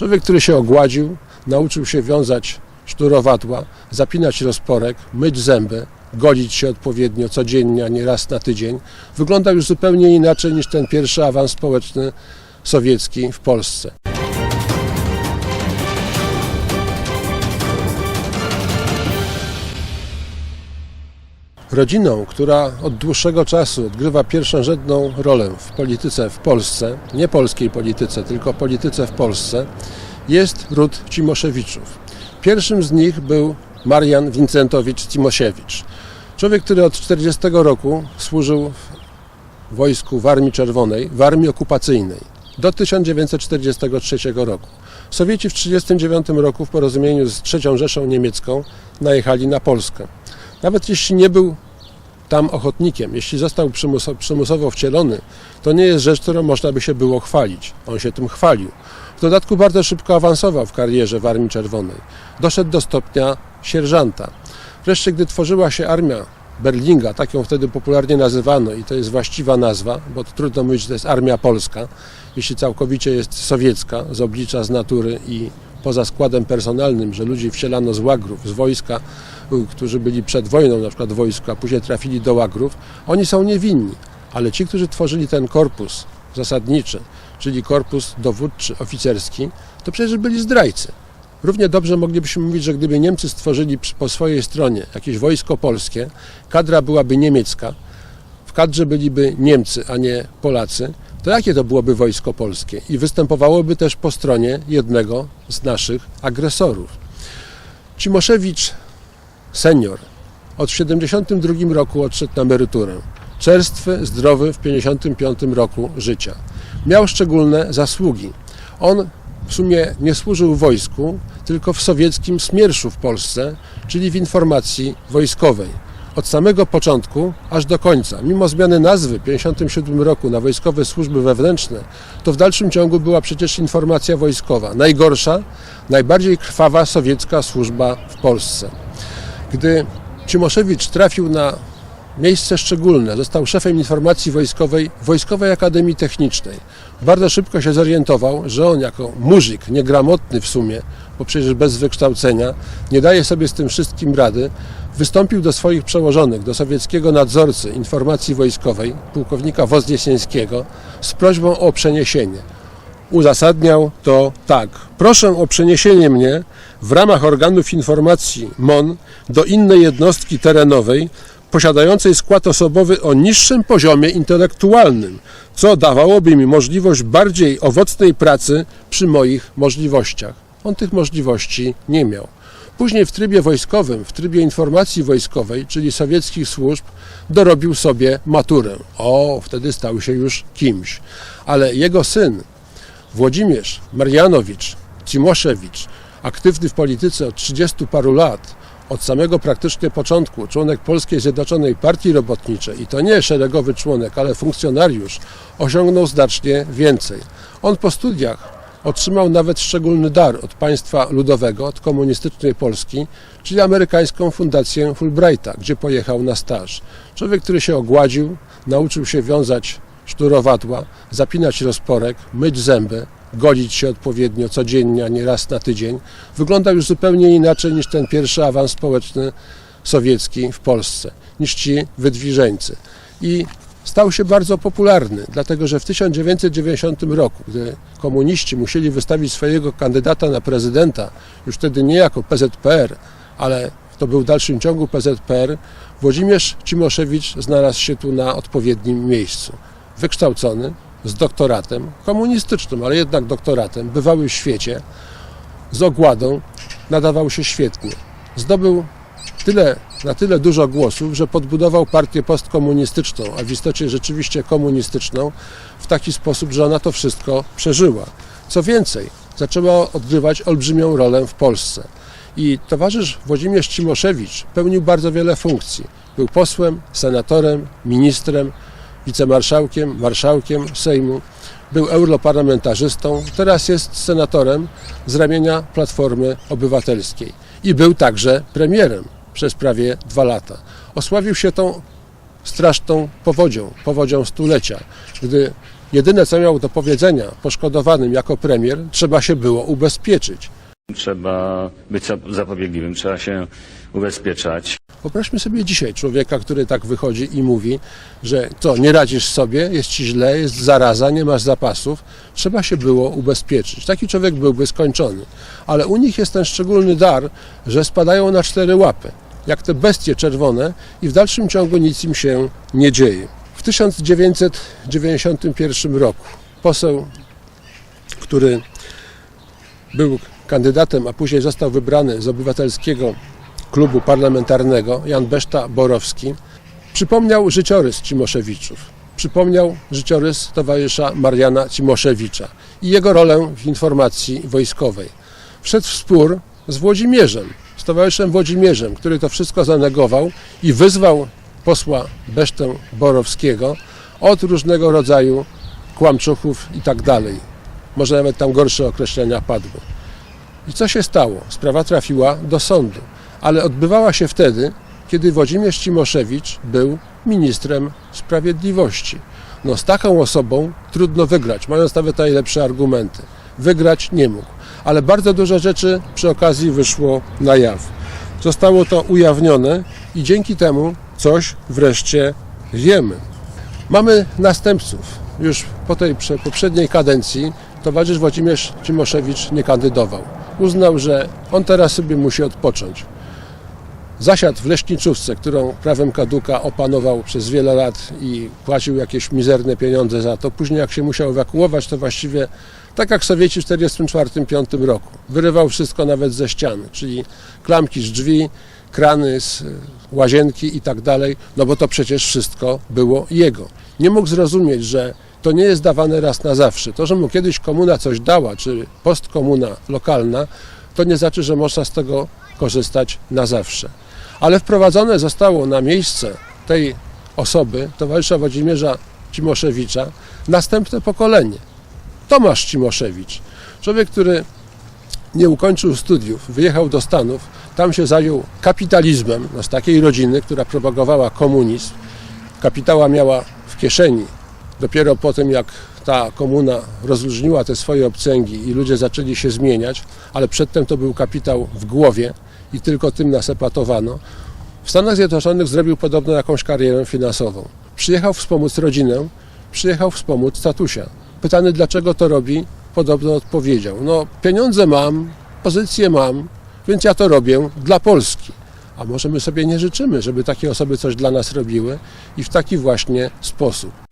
Człowiek, który się ogładził, nauczył się wiązać sznurowadła, zapinać rozporek, myć zęby, godzić się odpowiednio codziennie, a nie raz na tydzień, wyglądał już zupełnie inaczej niż ten pierwszy awans społeczny sowiecki w Polsce. Rodziną, która od dłuższego czasu odgrywa pierwszorzędną rolę w polityce w Polsce, nie polskiej polityce, tylko polityce w Polsce, jest ród Cimoszewiczów. Pierwszym z nich był Marian Wincentowicz Cimosiewicz. Człowiek, który od 40 roku służył w wojsku w Armii Czerwonej, w Armii Okupacyjnej do 1943 roku. Sowieci w 1939 roku w porozumieniu z III Rzeszą Niemiecką najechali na Polskę. Nawet jeśli nie był tam ochotnikiem, jeśli został przymuso, przymusowo wcielony, to nie jest rzecz, którą można by się było chwalić. On się tym chwalił. W dodatku bardzo szybko awansował w karierze w Armii Czerwonej. Doszedł do stopnia sierżanta. Wreszcie, gdy tworzyła się armia Berlinga, tak ją wtedy popularnie nazywano i to jest właściwa nazwa, bo trudno mówić, że to jest armia polska, jeśli całkowicie jest sowiecka z oblicza, z natury i poza składem personalnym, że ludzi wsielano z łagrów, z wojska, którzy byli przed wojną na przykład wojsku, a później trafili do łagrów, oni są niewinni. Ale ci, którzy tworzyli ten korpus zasadniczy, czyli korpus dowódczy, oficerski, to przecież byli zdrajcy. Równie dobrze moglibyśmy mówić, że gdyby Niemcy stworzyli po swojej stronie jakieś wojsko polskie, kadra byłaby niemiecka, w kadrze byliby Niemcy, a nie Polacy, to jakie to byłoby wojsko polskie? I występowałoby też po stronie jednego z naszych agresorów. Cimoszewicz senior od 72 roku odszedł na emeryturę. Czerstwy, zdrowy w 55 roku życia. Miał szczególne zasługi. On w sumie nie służył w wojsku, tylko w sowieckim smierszu w Polsce, czyli w informacji wojskowej. Od samego początku aż do końca. Mimo zmiany nazwy w 1957 roku na Wojskowe Służby Wewnętrzne, to w dalszym ciągu była przecież informacja wojskowa. Najgorsza, najbardziej krwawa sowiecka służba w Polsce. Gdy Cimoszewicz trafił na miejsce szczególne, został szefem informacji wojskowej Wojskowej Akademii Technicznej. Bardzo szybko się zorientował, że on jako muzyk, niegramotny w sumie, bo przecież bez wykształcenia, nie daje sobie z tym wszystkim rady, wystąpił do swoich przełożonych, do sowieckiego nadzorcy informacji wojskowej, pułkownika Wozniesieńskiego, z prośbą o przeniesienie. Uzasadniał to tak. Proszę o przeniesienie mnie w ramach organów informacji MON do innej jednostki terenowej, posiadającej skład osobowy o niższym poziomie intelektualnym, co dawałoby mi możliwość bardziej owocnej pracy przy moich możliwościach. On tych możliwości nie miał. Później w trybie wojskowym, w trybie informacji wojskowej, czyli sowieckich służb, dorobił sobie maturę. O, wtedy stał się już kimś. Ale jego syn, Włodzimierz Marianowicz Cimoszewicz, aktywny w polityce od 30 paru lat, od samego praktycznie początku, członek Polskiej Zjednoczonej Partii Robotniczej i to nie szeregowy członek, ale funkcjonariusz, osiągnął znacznie więcej. On po studiach otrzymał nawet szczególny dar od państwa ludowego, od komunistycznej Polski, czyli amerykańską fundację Fulbrighta, gdzie pojechał na staż. Człowiek, który się ogładził, nauczył się wiązać sznurowadła, zapinać rozporek, myć zęby, godzić się odpowiednio codziennie, a nie raz na tydzień, wyglądał już zupełnie inaczej niż ten pierwszy awans społeczny sowiecki w Polsce, niż ci wydwiżeńcy. I stał się bardzo popularny, dlatego że w 1990 roku, gdy komuniści musieli wystawić swojego kandydata na prezydenta, już wtedy nie jako PZPR, ale to był w dalszym ciągu PZPR, Włodzimierz Cimoszewicz znalazł się tu na odpowiednim miejscu. Wykształcony, z doktoratem, komunistycznym, ale jednak doktoratem, bywały w świecie, z ogładą, nadawał się świetnie. Zdobył tyle, na tyle dużo głosów, że podbudował partię postkomunistyczną, a w istocie rzeczywiście komunistyczną, w taki sposób, że ona to wszystko przeżyła. Co więcej, zaczęła odgrywać olbrzymią rolę w Polsce. I towarzysz Włodzimierz Cimoszewicz pełnił bardzo wiele funkcji. Był posłem, senatorem, ministrem, wicemarszałkiem, marszałkiem Sejmu, był europarlamentarzystą, teraz jest senatorem z ramienia Platformy Obywatelskiej i był także premierem przez prawie dwa lata. Osławił się tą straszną powodzią, powodzią stulecia, gdy Jedyne, co miał do powiedzenia poszkodowanym jako premier, trzeba się było ubezpieczyć. Trzeba być zap- zapobiegliwym, trzeba się ubezpieczać. Wyobraźmy sobie dzisiaj człowieka, który tak wychodzi i mówi, że co, nie radzisz sobie, jest ci źle, jest zaraza, nie masz zapasów, trzeba się było ubezpieczyć. Taki człowiek byłby skończony. Ale u nich jest ten szczególny dar, że spadają na cztery łapy, jak te bestie czerwone i w dalszym ciągu nic im się nie dzieje. W 1991 roku poseł, który był kandydatem, a później został wybrany z obywatelskiego klubu parlamentarnego, Jan Beszta Borowski, przypomniał życiorys Cimoszewiczów. Przypomniał życiorys towarzysza Mariana Cimoszewicza i jego rolę w informacji wojskowej. Wszedł w spór z Włodzimierzem, z towarzyszem Włodzimierzem, który to wszystko zanegował i wyzwał posła Besztę Borowskiego od różnego rodzaju kłamczuchów i tak dalej. Może nawet tam gorsze określenia padły. I co się stało? Sprawa trafiła do sądu, ale odbywała się wtedy, kiedy Włodzimierz Cimoszewicz był ministrem sprawiedliwości. No z taką osobą trudno wygrać, mając nawet najlepsze argumenty. Wygrać nie mógł, ale bardzo dużo rzeczy przy okazji wyszło na jaw. Zostało to ujawnione i dzięki temu coś wreszcie wiemy. Mamy następców. Już po tej prze- poprzedniej kadencji towarzysz Włodzimierz Cimoszewicz nie kandydował. Uznał, że on teraz sobie musi odpocząć. Zasiadł w leśniczówce, którą prawem kaduka opanował przez wiele lat i płacił jakieś mizerne pieniądze za to. Później jak się musiał ewakuować, to właściwie tak jak Sowieci w 1944-1945 roku. Wyrywał wszystko nawet ze ścian, czyli klamki z drzwi, krany z y, łazienki i tak dalej, no bo to przecież wszystko było jego. Nie mógł zrozumieć, że to nie jest dawane raz na zawsze. To, że mu kiedyś komuna coś dała, czy postkomuna lokalna, to nie znaczy, że można z tego korzystać na zawsze. Ale wprowadzone zostało na miejsce tej osoby, towarzysza Włodzimierza Cimoszewicza, następne pokolenie. Tomasz Cimoszewicz, człowiek, który nie ukończył studiów, wyjechał do Stanów, tam się zajął kapitalizmem, no z takiej rodziny, która propagowała komunizm. Kapitała miała w kieszeni. Dopiero po tym, jak ta komuna rozluźniła te swoje obcęgi i ludzie zaczęli się zmieniać, ale przedtem to był kapitał w głowie i tylko tym nas epatowano. W Stanach Zjednoczonych zrobił podobno jakąś karierę finansową. Przyjechał wspomóc rodzinę, przyjechał wspomóc tatusia. Pytany, dlaczego to robi, podobno odpowiedział: No, pieniądze mam, pozycję mam, więc ja to robię dla Polski. A może my sobie nie życzymy, żeby takie osoby coś dla nas robiły i w taki właśnie sposób.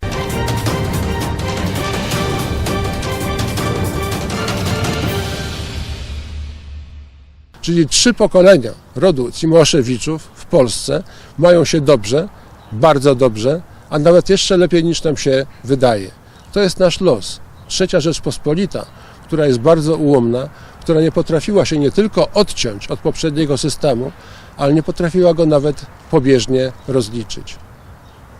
Czyli trzy pokolenia rodu Cimoszewiczów w Polsce mają się dobrze, bardzo dobrze, a nawet jeszcze lepiej niż nam się wydaje. To jest nasz los. Trzecia Rzeczpospolita, która jest bardzo ułomna, która nie potrafiła się nie tylko odciąć od poprzedniego systemu, ale nie potrafiła go nawet pobieżnie rozliczyć.